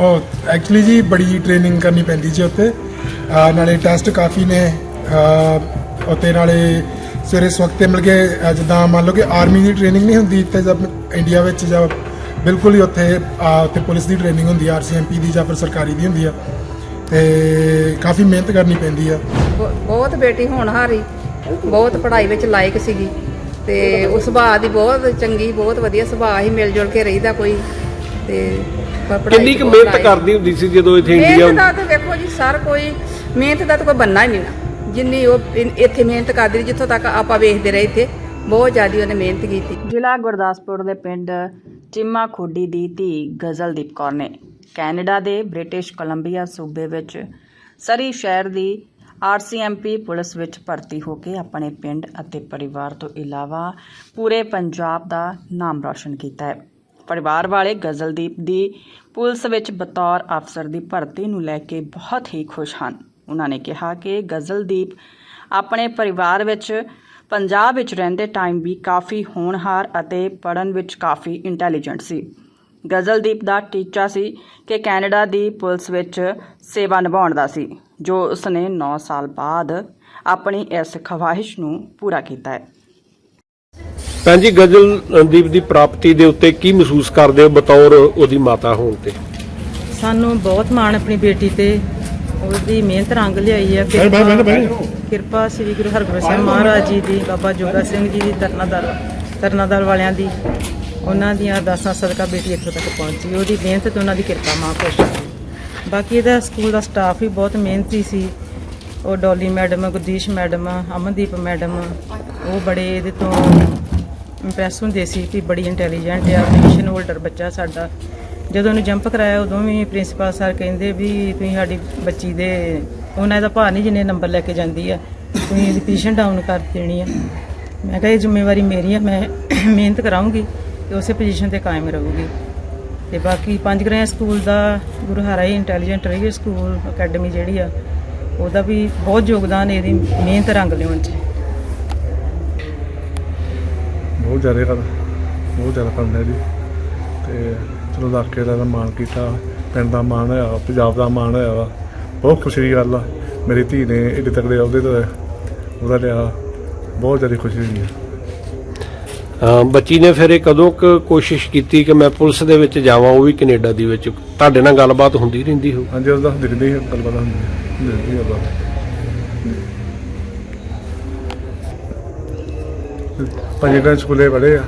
ਉਹ ਐਕਚੁਅਲੀ ਜੀ ਬੜੀ ਟ੍ਰੇਨਿੰਗ ਕਰਨੀ ਪੈਂਦੀ ਜੀ ਉੱਥੇ। ਅਹ ਨਾਲੇ ਟੈਸਟ ਕਾਫੀ ਨੇ। ਅਹ ਉੱਤੇ ਨਾਲੇ ਸਵੇਰੇ ਸਵਖਤੇ ਮਿਲ ਕੇ, ਅਹ ਜਿੱਦਾਂ ਮੰਨ ਲਓ ਕਿ ਆਰਮੀ ਦੀ ਟ੍ਰੇਨਿੰਗ ਨਹੀਂ ਹੁੰਦੀ ਤੇ ਜਦ ਇੰਡੀਆ ਵਿੱਚ ਜਾਂ ਬਿਲਕੁਲ ਹੀ ਉੱਥੇ, ਅਹ ਉੱਥੇ ਪੁਲਿਸ ਦੀ ਟ੍ਰੇਨਿੰਗ ਹੁੰਦੀ ਆ ਆਰਸੀਐਮਪੀ ਦੀ ਜਾਂ ਫਿਰ ਸਰਕਾਰੀ ਦੀ ਹੁੰਦੀ ਆ। ਤੇ ਕਾਫੀ ਮਿਹਨਤ ਕਰਨੀ ਪੈਂਦੀ ਆ। ਬਹੁ- ਬਹੁਤ ਬੇਟੀ ਹੋਣਹਾਰੀ ਬਹੁਤ ਪੜ੍ਹਾਈ ਵਿੱਚ ਲਾਇਕ ਸੀਗੀ। ਤੇ ਉਸ ਸੁਭਾਅ ਦੀ ਬਹੁਤ ਚੰਗੀ, ਬਹੁਤ ਵਧੀਆ ਸੁਭਾਅ ਹੀ ਮਿਲ ਜੁਲ ਕੇ ਰਹੀਦਾ ਕੋਈ। ਤੇ ਪੜ੍ਹਾਈ ਕਿੰਨੀ ਕੁ ਮਿਹਨਤ। ਕਰਦੀ ਹੁੰਦੀ ਸੀ ਜਦੋਂ ਇੱਥੇ ਇੰਡੀਆ ਮਿਹਨਤ ਦਾ ਤਾਂ ਵੇਖੋ ਜੀ ਸਰ ਕੋਈ ਮਿਹਨਤ ਦਾ ਤਾਂ ਕੋਈ ਬੰਨਾ ਹੀ ਨਹੀਂ ਨਾ। ਜਿੰਨੀ ਉਹ ਇਨ- ਇੱਥੇ ਮਿਹਨਤ ਕਰਦੀ ਰਹੀ, ਜਿੱਥੋਂ ਤੱਕ ਆਪਾਂ ਵੇਖਦੇ ਰਹੇ ਇੱਥੇ ਬਹੁਤ ਜ਼ਿਆਦਾ ਉਹਨੇ ਮਿਹਨਤ ਕੀਤੀ। ਜ਼ਿਲ੍ਹਾ ਗੁਰਦਾਸਪੁਰ ਦੇ ਪਿੰਡ ਚਿੰਮਾ ਖੋਡੀ ਦੀ ਧੀ ਗਜ਼ਲਦੀਪ ਕੌਰ ਨੇ ਕੈਨੇਡਾ ਦੇ ਬ੍ਰਿਟਿਸ਼ ਕੋਲੰਬੀਆ ਸੂਬੇ ਵਿੱਚ ਸਰੀ ਸ਼ਹਿਰ ਦੀ ਆਰਸੀਐਮਪੀ ਪੁਲਿਸ ਵਿੱਚ ਭਰਤੀ ਹੋ ਕੇ ਆਪਣੇ ਪਿੰਡ ਅਤੇ ਪਰਿਵਾਰ ਤੋਂ ਇਲਾਵਾ ਪੂਰੇ ਪੰਜਾਬ ਦਾ ਨਾਮ ਰੌਸ਼ਨ ਕੀਤਾ ਹੈ। ਪਰਿਵਾਰ ਵਾਲੇ ਗਜ਼ਲਦੀਪ ਦੀ ਪੁਲਿਸ ਵਿੱਚ ਬਤੌਰ ਅਫਸਰ ਦੀ ਭਰਤੀ ਨੂੰ ਲੈ ਕੇ ਬਹੁਤ ਹੀ ਖੁਸ਼ ਹਨ। ਉਹਨਾਂ ਨੇ ਕਿਹਾ ਕਿ ਗਜ਼ਲਦੀਪ ਆਪਣੇ ਪਰਿਵਾਰ ਵਿੱਚ ਪੰਜਾਬ ਵਿੱਚ ਰਹਿੰਦੇ ਟਾਈਮ ਵੀ ਕਾਫੀ ਹੋਣਹਾਰ ਅਤੇ ਪੜਨ ਵਿੱਚ ਕਾਫੀ ਇੰਟੈਲੀਜੈਂਟ ਸੀ। ਗਜ਼ਲਦੀਪ ਦਾ ਟੀਚਾ ਸੀ ਕਿ ਕੈਨੇਡਾ ਦੀ ਪੁਲਿਸ ਵਿੱਚ ਸੇਵਾ ਨਿਭਾਉਣ ਦਾ ਸੀ, ਜੋ ਉਸਨੇ 9 ਸਾਲ ਬਾਅਦ ਆਪਣੀ ਇਸ ਖਵਾਹਿਸ਼ ਨੂੰ ਪੂਰਾ ਕੀਤਾ ਹੈ। ਭੈਣ ਜੀ ਗਜ਼ਲਦੀਪ ਦੀ ਪ੍ਰਾਪਤੀ ਦੇ ਉੱਤੇ ਕੀ ਮਹਿਸੂਸ ਕਰਦੇ ਹੋ? ਬਤੌਰ ਉਹਦੀ ਮਾਤਾ ਹੋਣ ਤੇ। ਸਾਨੂੰ ਬਹੁਤ ਮਾਣ ਆਪਣੀ ਬੇਟੀ ਤੇ। ਉਹਦੀ ਮਿਹਨਤ ਰੰਗ ਲਿਆਈ ਹੈ ਕਿਰਪਾ ਕਿਰਪਾ ਸ੍ਰੀ ਗੁਰੂ ਹਰਗੋਬਿੰਦ ਸਾਹਿਬ ਮਹਾਰਾਜ ਜੀ ਦੀ ਬਾਬਾ ਜੋਗਾ ਸਿੰਘ ਜੀ ਦੀ ਤਰਨਾਦਲ ਤਰਨਾਦਲ ਵਾਲਿਆਂ ਦੀ। ਉਹਨਾਂ ਦੀਆਂ ਅਰਦਾਸਾਂ ਸਦਕਾ ਬੇਟੀ ਇੱਥੋਂ ਤੱਕ ਪਹੁੰਚੀ। ਉਹਦੀ ਮਿਹਨਤ ਤੇ ਉਹਨਾਂ ਦੀ ਕਿਰਪਾ ਮਾਂ ਖੁਸ਼ ਬਾਕੀ ਇਹਦਾ ਸਕੂਲ ਦਾ ਸਟਾਫ ਵੀ ਬਹੁਤ ਮਿਹਨਤੀ ਸੀ। ਉਹ Dolly madam Gurdeesh madam Amandeep madam ਉਹ ਬੜੇ ਇਹਦੇ ਤੋਂ ਇੰਪ੍ਰੈਸ ਹੁੰਦੇ ਸੀ ਕਿ ਬੜੀ ਇੰਟੈਲੀਜੈਂਟ ਆ ਪੋਜੀਸ਼ਨ ਹੋਲਡਰ ਬੱਚਾ ਸਾਡਾ। ਜਦੋਂ ਉਹਨੂੰ ਜੰਪ ਕਰਾਇਆ, ਉਦੋਂ ਵੀ ਪ੍ਰਿੰਸੀਪਲ ਸਰ ਕਹਿੰਦੇ ਵੀ ਤੁਸੀਂ ਸਾਡੀ ਬੱਚੀ ਦੇ, ਉਹਨਾਂ ਦਾ ਭਾਰ ਨਹੀਂ ਜਿੰਨੇ ਨੰਬਰ ਲੈ ਕੇ ਜਾਂਦੀ ਆ, ਤੁਸੀਂ ਇਹਦੀ ਪੋਜੀਸ਼ਨ ਡਾਊਨ ਕਰ ਦੇਣੀ ਆ। ਮੈਂ ਕਿਹਾ, ਇਹ ਜ਼ਿੰਮੇਵਾਰੀ ਮੇਰੀ ਆ, ਮੈਂ ਮਿਹਨਤ ਕਰਾਉਂਗੀ ਤੇ ਉਸੇ ਪੋਜੀਸ਼ਨ ਤੇ ਕਾਇਮ ਰਹੂਗੀ। ਤੇ ਬਾਕੀ ਪੰਜ ਗ੍ਰਹਿ ਸਕੂਲ ਦਾ, ਗੁਰੂ ਹਰਾਈ ਇੰਟੈਲੀਜੈਂਟ ਰਹੀ ਸਕੂਲ ਅਕੈਡਮੀ ਜਿਹੜੀ ਆ, ਉਹਦਾ ਵੀ ਬਹੁਤ ਯੋਗਦਾਨ, ਇਹਦੀ ਮਿਹਨਤ ਰੰਗ ਲਿਆਉਣ 'ਚ। ਬਹੁਤ ਜ਼ਿਆਦਾ ਕਰ ਬਹੁਤ ਜ਼ਿਆਦਾ ਕਰਦਾ ਜੀ। ਤੇ ਚਲੋ ਇਲਾਕੇ ਦਾ ਮਾਣ ਕੀਤਾ ਪਿੰਡ ਦਾ ਮਾਣ ਹੋਇਆ ਪੰਜਾਬ ਦਾ ਮਾਣ ਹੋਇਆ ਵਾ। ਬਹੁਤ ਖੁਸ਼ੀ ਦੀ ਗੱਲ ਆ ਮੇਰੀ ਧੀ ਨੇ ਏਡੇ ਤਕੜੇ ਅਹੁਦੇ ਤੇ ਉਹਦਾ ਲਿਆ ਬਹੁਤ ਜ਼ਿਆਦਾ ਖੁਸ਼ੀ ਹੋਈ ਹੈ ਅਹ ਬੱਚੀ ਨੇ ਫਿਰ ਇਹ ਕਦੋਂ ਕੁ ਕੋਸ਼ਿਸ਼ ਕੀਤੀ ਕਿ ਮੈਂ ਪੁਲਿਸ ਦੇ ਵਿੱਚ ਜਾਵਾਂ ਉਹ ਵੀ ਕੈਨੇਡਾ ਦੀ ਵਿੱਚ? ਤੁਹਾਡੇ ਨਾਲ ਗੱਲਬਾਤ ਹੁੰਦੀ ਰਹਿੰਦੀ ਹੋ ਹਾਂਜੀ ਉਹਦਾ ਦਿਖਦੀ ਹੈ ਗੱਲਬਾਤ ਹੁੰਦੀ ਹੈ ਦਿਖਦੀ ਹੈ ਗੱਲਬਾਤ। ਪੰਜੇ ਗ੍ਰਹਿ ਸਕੂਲੇ ਪੜ੍ਹੇ ਆ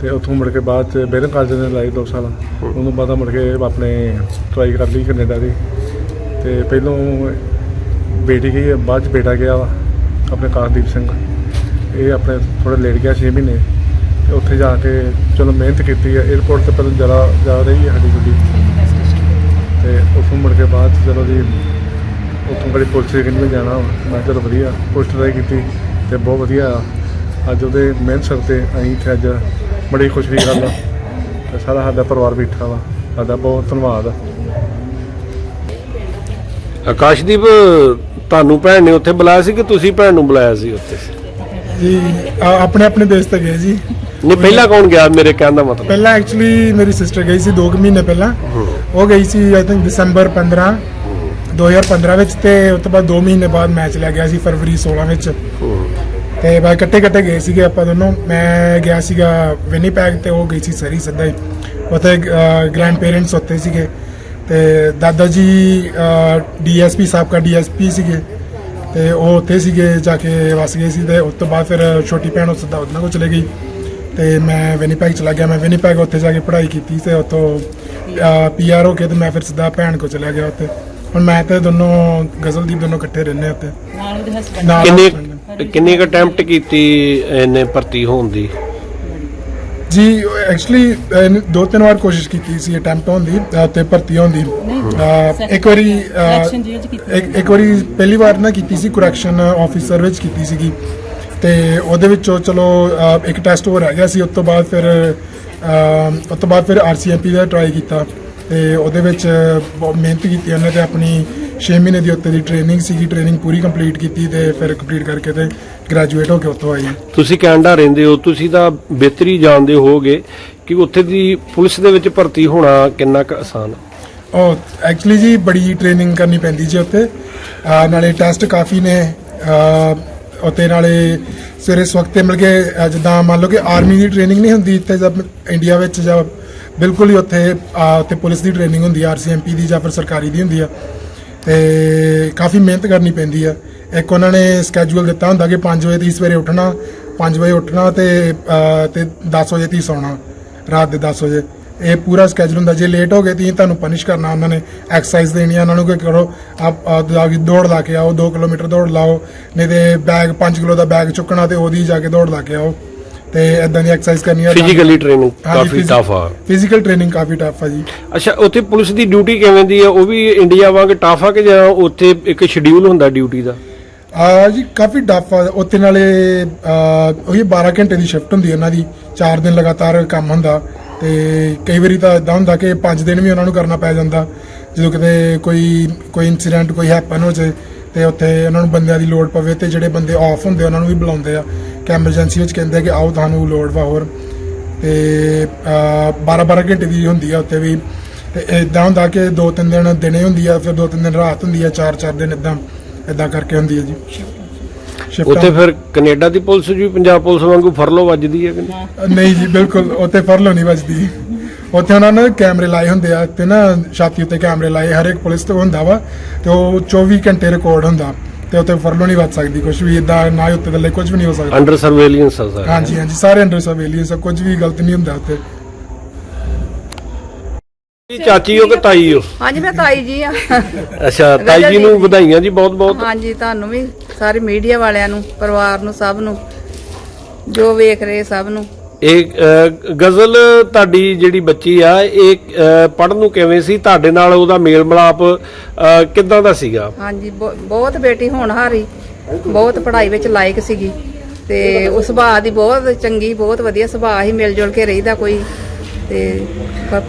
ਤੇ ਉੱਥੋਂ ਮੁੜ ਕੇ ਬਾਅਦ ਚ ਬੇਰਨ ਕਾਲਜ ਨੇ ਲਾਈ ਦੋ ਸਾਲ ਉਹਨੂੰ ਬਾਅਦ ਮੁੜ ਕੇ ਆਪਣੇ ਟਰਾਈ ਕਰ ਲਈ ਕੈਨੇਡਾ ਦੀ। ਤੇ ਪਹਿਲੋਂ ਬੇਟੀ ਗਈ ਹੈ, ਬਾਅਦ ਚ ਬੇਟਾ ਗਿਆ ਵਾ ਆਪਣੇ ਕਾਸ਼ਦੀਪ ਸਿੰਘ। ਇਹ ਆਪਣੇ ਥੋੜਾ ਲੇਟ ਗਿਆ 6 ਮਹੀਨੇ। ਤੇ ਉੱਥੇ ਜਾ ਕੇ ਚਲੋ ਮਿਹਨਤ ਕੀਤੀ ਹੈ 에어ਪੋਰਟ ਤੇ ਪਹਿਲਾਂ ਜ਼ਿਆਦਾ ਜਾ ਰਹੀ ਹੈ ਸਾਡੀ ਗੱਡੀ। ਤੇ ਉੱਥੋਂ ਮੁੜ ਕੇ ਬਾਅਦ 'ਚ ਚਲੋ ਜੀ ਉੱਥੋਂ ਬੜੀ ਪੁਲਿਸ ਦੇ ਕਿੰਨੇ ਜਾਣਾ ਮੈਂ ਚਲੋ ਵਧੀਆ ਪੋਸਟ ਟਰਾਈ ਕੀਤੀ ਤੇ ਬਹੁਤ ਵਧੀਆ ਅੱਜ ਉਹਦੇ ਮਿਹਨਤ ਸਰ ਤੇ ਅਸੀਂ ਇੱਥੇ ਅੱਜ ਬੜੀ ਖੁਸ਼ੀ ਦੀ ਗੱਲ ਆ। ਤੇ ਸਾਰਾ ਸਾਡਾ ਪਰਿਵਾਰ ਬੈਠਾ ਵਾ। ਸਾਡਾ ਬਹੁਤ ਧੰਨਵਾਦ ਆ। ਆਕਾਸ਼ਦੀਪ ਤੁਹਾਨੂੰ ਭੈਣ ਨੇ ਉੱਥੇ ਬੁਲਾਇਆ ਸੀ ਕਿ ਤੁਸੀਂ ਭੈਣ ਨੂੰ ਬੁਲਾਇਆ ਸੀ ਉੱਥੇ? ਜੀ ਆਪਣੇ ਆਪਣੇ ਦੇਸ਼ ਤੇ ਗਏ ਜੀ। ਨਹੀਂ ਪਹਿਲਾਂ ਕੌਣ ਗਿਆ ਮੇਰੇ ਕਹਿਣ ਦਾ ਮਤਲਬ? ਪਹਿਲਾਂ ਐਕਚੁਅਲੀ ਮੇਰੀ ਸਿਸਟਰ ਗਈ ਸੀ 2 ਮਹੀਨੇ ਪਹਿਲਾਂ। ਉਹ ਗਈ ਸੀ ਆਈ ਥਿੰਕ ਦਸੰਬਰ 15 2015 ਵਿੱਚ ਤੇ ਉਸ ਤੋਂ ਬਾਅਦ 2 ਮਹੀਨੇ ਬਾਅਦ ਮੈਚ ਲੈ ਗਿਆ ਸੀ ਫਰਵਰੀ 16 ਵਿੱਚ। ਤੇ ਬਾਅਦ ਇਕੱਠੇ ਇਕੱਠੇ ਗਏ ਸੀਗੇ ਆਪਾਂ ਦੋਨੋਂ। ਮੈਂ ਗਿਆ ਸੀਗਾ ਵਿਨੀਪੈਗ ਤੇ ਉਹ ਗਈ ਸੀ ਸਰੀ ਸਿੱਧਾ ਹੀ। ਉੱਥੇ ਗ੍ਰੈਂਡ ਪੇਰੈਂਟਸ ਉੱਥੇ ਸੀਗੇ। ਤੇ ਦਾਦਾ ਜੀ ਡੀਐਸਪੀ ਸਾਬਕਾ ਡੀਐਸਪੀ ਸੀਗੇ। ਤੇ ਉਹ ਉੱਥੇ ਸੀਗੇ ਜਾ ਕੇ ਵਸ ਗਏ ਸੀ ਤੇ ਉਸ ਤੋਂ ਬਾਅਦ ਫਿਰ ਛੋਟੀ ਭੈਣ ਉਹ ਸਿੱਧਾ ਉਹਨਾਂ ਕੋਲ ਚਲੇ ਗਈ। ਤੇ ਮੈਂ ਵਿਨੀਪੈਗ ਚਲਾ ਗਿਆ। ਮੈਂ ਵਿਨੀਪੈਗ ਉੱਥੇ ਜਾ ਕੇ ਪੜ੍ਹਾਈ ਕੀਤੀ ਤੇ ਉੱਥੋਂ ਪੀਆਰ ਹੋ ਕੇ ਤੇ ਮੈਂ ਫਿਰ ਸਿੱਧਾ ਭੈਣ ਕੋਲ ਚਲਾ ਗਿਆ ਉੱਥੇ। ਹੁਣ ਮੈਂ ਤੇ ਦੋਨੋਂ ਗਜ਼ਲਦੀਪ ਦੋਨੋਂ ਇਕੱਠੇ ਰਹਿੰਦੇ ਉੱਥੇ। ਨਾਲ ਉਹਦੇ ਹਸਬੰਦ ਨਾਲ ਕਿੰਨੇ ਕਿੰਨੀ ਕੁ ਅਟੈਂਪਟ ਕੀਤੀ ਇਹਨੇ ਭਰਤੀ ਹੋਣ ਦੀ? ਜੀ ਐਕਚੁਅਲੀ ਦੋ ਤਿੰਨ ਵਾਰ ਕੋਸ਼ਿਸ਼ ਕੀਤੀ ਸੀ ਅਟੈਂਪਟ ਹੋਣ ਦੀ ਅਹ, ਤੇ ਭਰਤੀ ਹੋਣ ਦੀ। ਅਹ, ਇੱਕ ਵਾਰੀ ਅਹ, Correction ਜੇਲ੍ਹ 'ਚ ਕੀਤੀ ਇੱਕ ਇੱਕ ਵਾਰੀ ਪਹਿਲੀ ਵਾਰ ਨਾ ਕੀਤੀ ਸੀ ਕਰੈਕਸ਼ਨ ਆਫੀਸਰ ਵਿੱਚ ਕੀਤੀ ਸੀਗੀ। ਤੇ ਉਹਦੇ ਵਿੱਚੋਂ ਚਲੋ ਅਹ, ਇੱਕ ਟੈਸਟ ਹੋਰ ਰਹਿ ਗਿਆ ਸੀ ਉਸ ਤੋਂ ਬਾਅਦ ਫਿਰ ਅਹ, ਉਸ ਤੋਂ ਬਾਅਦ ਫਿਰ ਆਰਸੀਐਮਪੀ ਦਾ ਟਰਾਈ ਕੀਤਾ। ਤੇ ਉਹਦੇ ਵਿੱਚ ਬਹੁਤ ਮਿਹਨਤ ਕੀਤੀ ਉਹਨੇ ਤੇ ਆਪਣੀ 6 ਮਹੀਨੇ ਦੀ ਉੱਤੇ ਦੀ ਟ੍ਰੇਨਿੰਗ ਸੀਗੀ ਟ੍ਰੇਨਿੰਗ ਪੂਰੀ ਕੰਪਲੀਟ ਕੀਤੀ ਤੇ ਫਿਰ ਕੰਪਲੀਟ ਕਰਕੇ ਤੇ ਗ੍ਰੈਜੂਏਟ ਹੋ ਕੇ ਉੱਥੋਂ ਆਈ ਤੁਸੀਂ ਕੈਨੇਡਾ ਰਹਿੰਦੇ ਹੋ ਤੁਸੀਂ ਤਾਂ ਬਿਹਤਰੀ ਜਾਣਦੇ ਹੋਵੋਗੇ ਕਿ ਉੱਥੇ ਦੀ ਪੁਲਿਸ ਦੇ ਵਿੱਚ ਭਰਤੀ ਹੋਣਾ ਕਿੰਨਾ ਕੁ ਆਸਾਨ ਉਹ ਐਕਚੁਅਲੀ ਜੀ ਬੜੀ ਟ੍ਰੇਨਿੰਗ ਕਰਨੀ ਪੈਂਦੀ ਜੀ ਉੱਥੇ। ਅਹ ਨਾਲੇ ਟੈਸਟ ਕਾਫੀ ਨੇ। ਅਹ ਉੱਤੇ ਨਾਲੇ ਸਵੇਰੇ ਸਵਖਤੇ ਮਿਲ ਕੇ ਅਹ ਜਿੱਦਾਂ ਮੰਨ ਲਓ ਕਿ ਆਰਮੀ ਦੀ ਟ੍ਰੇਨਿੰਗ ਨਹੀਂ ਹੁੰਦੀ ਇੱਥੇ ਜਦ ਇੰਡੀਆ ਵਿੱਚ ਜਾਂ ਬਿਲਕੁਲ ਹੀ ਉੱਥੇ ਅਹ ਉੱਥੇ ਪੁਲਿਸ ਦੀ ਟ੍ਰੇਨਿੰਗ ਹੁੰਦੀ ਆ ਆਰਸੀਐਮਪੀ ਦੀ ਜਾਂ ਫਿਰ ਸਰਕਾਰੀ ਦੀ ਹੁੰਦੀ ਆ। ਤੇ ਕਾਫੀ ਮਿਹਨਤ ਕਰਨੀ ਪੈਂਦੀ ਆ। ਇੱਕ ਉਹਨਾਂ ਨੇ ਸਕੇਜੂਲ ਦਿੱਤਾ ਹੁੰਦਾ ਕਿ 5 ਵਜੇ ਤੀ ਸਵੇਰੇ ਉੱਠਣਾ 5 ਵਜੇ ਉੱਠਣਾ ਤੇ ਅਹ, ਤੇ 10 ਵਜੇ ਤੀ ਸੌਣਾ ਰਾਤ ਦੇ 10 ਵਜੇ। ਇਹ ਪੂਰਾ ਸਕੇਜੂਲ ਹੁੰਦਾ ਜੇ ਲੇਟ ਹੋ ਗਏ ਤੀ ਤੁਹਾਨੂੰ ਪਨਿਸ਼ ਕਰਨਾ ਉਹਨਾਂ ਨੇ। ਐਕਸਰਸਾਈਜ਼ ਦੇਣੀ ਆ ਉਹਨਾਂ ਨੂੰ ਕਿ ਕਰੋ ਆਪ ਆਪ ਜਾ ਕੇ ਦੌੜ ਲਾ ਕੇ ਆਓ 2 ਕਿਲੋਮੀਟਰ ਦੌੜ ਲਾਓ ਨਹੀਂ ਤੇ ਬੈਗ 5 ਕਿਲੋ ਦਾ ਬੈਗ ਚੁੱਕਣਾ ਤੇ ਉਹਦੀ ਜਾ ਕੇ ਦੌੜ ਲਾ ਕੇ ਆਓ। ਤੇ ਇਦਾਂ ਦੀ ਐਕਸਰਸਾਈਜ਼ ਕਰਨੀ ਆ ਫਿਜ਼ੀਕਲੀ ਟ੍ਰੇਨਿੰਗ ਕਾਫੀ ਟਫ ਆ। ਫਿਜ਼ੀਕਲ ਟ੍ਰੇਨਿੰਗ ਕਾਫੀ ਟਫ ਆ ਜੀ। ਅੱਛਾ ਉੱਥੇ ਪੁਲਿਸ ਦੀ ਡਿਊਟੀ ਕਿਵੇਂ ਦੀ ਆ? ਉਹ ਵੀ ਇੰਡੀਆ ਵਾਂਗ ਟਫ ਆ ਕਿ ਜਾਂ ਉੱਥੇ ਇੱਕ ਸ਼ਡਿਊਲ ਹੁੰਦਾ ਡਿਊਟੀ ਦਾ? ਆ ਜੀ ਕਾਫੀ ਡਫ ਆ। ਉੱਥੇ ਨਾਲੇ ਉਹੀ 12 ਘੰਟੇ ਦੀ ਸ਼ਿਫਟ ਹੁੰਦੀ ਹੈ ਉਹਨਾਂ ਦੀ। 4 ਦਿਨ ਲਗਾਤਾਰ ਕੰਮ ਹੁੰਦਾ। ਤੇ ਕਈ ਵਾਰੀ ਤਾਂ ਇਦਾਂ ਹੁੰਦਾ ਕਿ 5 ਦਿਨ ਵੀ ਉਹਨਾਂ ਨੂੰ ਕਰਨਾ ਪੈ ਜਾਂਦਾ। ਜਦੋਂ ਕਿਤੇ ਕੋਈ ਕੋਈ ਇਨਸੀਡੈਂਟ ਕੋਈ ਹੈਪਨ ਹੋ ਜਾਏ ਤੇ ਉੱਥੇ ਉਹਨਾਂ ਨੂੰ ਬੰਦਿਆਂ ਦੀ ਲੋੜ ਪਵੇ ਤੇ ਜਿਹੜੇ ਬੰਦੇ ਆਫ ਹੁੰਦੇ ਉਹਨਾਂ ਨੂੰ ਵੀ ਬੁਲਾਉਂਦੇ ਆ। ਕਿ ਐਮਰਜੈਂਸੀ ਵਿੱਚ ਕਹਿੰਦੇ ਆ ਕਿ ਆਓ ਤੁਹਾਨੂੰ ਲੋੜ ਵਾ ਹੋਰ। ਤੇ 12 12 ਘੰਟੇ ਦੀ ਹੁੰਦੀ ਆ ਉੱਥੇ ਵੀ। ਤੇ ਇਦਾਂ ਹੁੰਦਾ ਕਿ ਦੋ ਤਿੰਨ ਦਿਨ ਦਿਨੇ ਹੁੰਦੀ ਆ ਫਿਰ ਦੋ ਤਿੰਨ ਦਿਨ ਰਾਤ ਹੁੰਦੀ ਆ ਚਾਰ ਚਾਰ ਦਿਨ ਇਦਾਂ ਇਦਾਂ ਕਰਕੇ ਹੁੰਦੀ ਹੈ ਜੀ। ਉੱਥੇ ਫਿਰ ਕੈਨੇਡਾ ਦੀ ਪੁਲਿਸ ਵੀ ਪੰਜਾਬ ਪੁਲਿਸ ਵਾਂਗੂ ਫਰਲੋ ਵੱਜਦੀ ਹੈ ਕਿ ਨਹੀਂ? ਨਹੀਂ ਜੀ ਬਿਲਕੁਲ ਉੱਥੇ ਫਰਲੋ ਨਹੀਂ ਵੱਜਦੀ। ਉੱਥੇ ਉਹਨਾਂ ਨੇ ਕੈਮਰੇ ਲਾਏ ਹੁੰਦੇ ਆ ਤੇ ਨਾ ਛਾਤੀ ਉੱਤੇ ਕੈਮਰੇ ਲਾਏ ਹਰ ਇੱਕ ਪੁਲਿਸ ਤੋਂ ਹੁੰਦਾ ਵਾ ਤੇ ਉਹ 24 ਘੰਟੇ ਰਿਕਾਰਡ ਹੁੰਦਾ। ਤੇ ਉੱਥੇ ਫਰਲੋ ਨਹੀਂ ਵੱਜ ਸਕਦੀ ਕੁਝ ਵੀ ਇਦਾਂ ਨਾ ਹੀ ਉੱਤੇ ਥੱਲੇ ਕੁਝ ਵੀ ਨਹੀਂ ਹੋ ਸਕਦਾ। ਅੰਡਰ ਸਰਵੇਲੈਂਸ ਆ ਸਰ। ਹਾਂਜੀ ਹਾਂਜੀ ਸਾਰੇ ਅੰਡਰ ਸਰਵੇਲੀਅੰਸ ਕੁਝ ਵੀ ਗਲਤ ਨਹੀਂ ਹੁੰਦਾ ਉੱਥੇ। ਚਾਚੀ ਹੋ ਕਿ ਤਾਈ ਹੋ? ਹਾਂਜੀ ਮੈਂ ਤਾਈ ਜੀ ਆ। ਅੱਛਾ ਤਾਈ ਜੀ ਨੂੰ ਵਧਾਈਆਂ ਜੀ ਬਹੁਤ ਬਹੁਤ। ਹਾਂਜੀ ਤੁਹਾਨੂੰ ਵੀ ਸਾਰੇ ਮੀਡੀਆ ਵਾਲਿਆਂ ਨੂੰ ਪਰਿਵਾਰ ਨੂੰ ਸਭ ਨੂੰ ਜੋ ਵੇਖ ਰਹੇ ਸਭ ਨੂੰ। ਇਹ ਗਜ਼ਲ ਤੁਹਾਡੀ ਜਿਹੜੀ ਬੱਚੀ ਆ ਇਹ ਪੜਨ ਨੂੰ ਕਿਵੇਂ ਸੀ? ਤੁਹਾਡੇ ਨਾਲ ਉਹਦਾ ਮੇਲ ਮਿਲਾਪ ਕਿੱਦਾਂ ਦਾ ਸੀਗਾ? ਹਾਂਜੀ ਬਹੁ- ਬਹੁਤ ਬੇਟੀ ਹੋਣਹਾਰੀ ਬਹੁਤ ਪੜ੍ਹਾਈ ਵਿੱਚ ਲਾਇਕ ਸੀਗੀ। ਤੇ ਉਹ ਸੁਭਾਅ ਦੀ ਬਹੁਤ ਚੰਗੀ ਬਹੁਤ ਵਧੀਆ ਸੁਭਾਅ ਹੀ ਮਿਲ ਜੁਲ ਕੇ ਰਹੀਦਾ ਕੋਈ। ਤੇ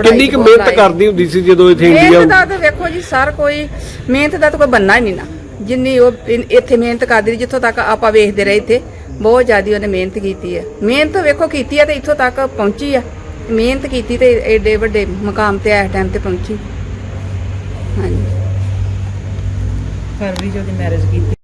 ਕਿੰਨੀ ਕੁ ਮਿਹਨਤ। ਕਰਦੀ ਹੁੰਦੀ ਸੀ ਜਦੋਂ ਇੱਥੇ ਮਿਹਨਤ ਇੰਡੀਆ ਦਾ ਤਾਂ ਵੇਖੋ ਜੀ ਸਰ ਕੋਈ ਮਿਹਨਤ ਦਾ ਤਾਂ ਕੋਈ ਬੰਨਾ ਹੀ ਨਹੀਂ ਨਾ। ਜਿੰਨੀ ਉਹ ਇੱਥੇ ਮਿਹਨਤ ਕਰਦੀ ਜਿੱਥੋਂ ਤੱਕ ਆਪਾਂ ਵੇਖਦੇ ਰਹੇ ਇੱਥੇ। ਬਹੁਤ ਜ਼ਿਆਦੀ ਉਹਨੇ ਮਿਹਨਤ ਕੀਤੀ ਹੈ। ਮਿਹਨਤ ਵੇਖੋ ਕੀਤੀ ਹੈ ਤੇ ਇੱਥੋਂ ਤੱਕ ਪਹੁੰਚੀ ਆ। ਮਿਹਨਤ ਕੀਤੀ ਤੇ ਏਡੇ ਵੱਡੇ ਮੁਕਾਮ ਤੇ ਇਸ ਟਾਈਮ ਤੇ ਪਹੁੰਚੀ। ਹਾਂਜੀ। ਫਰਵਰੀ ਚ ਉਹਦੀ ਮੈਰਿਜ ਕੀਤੀ।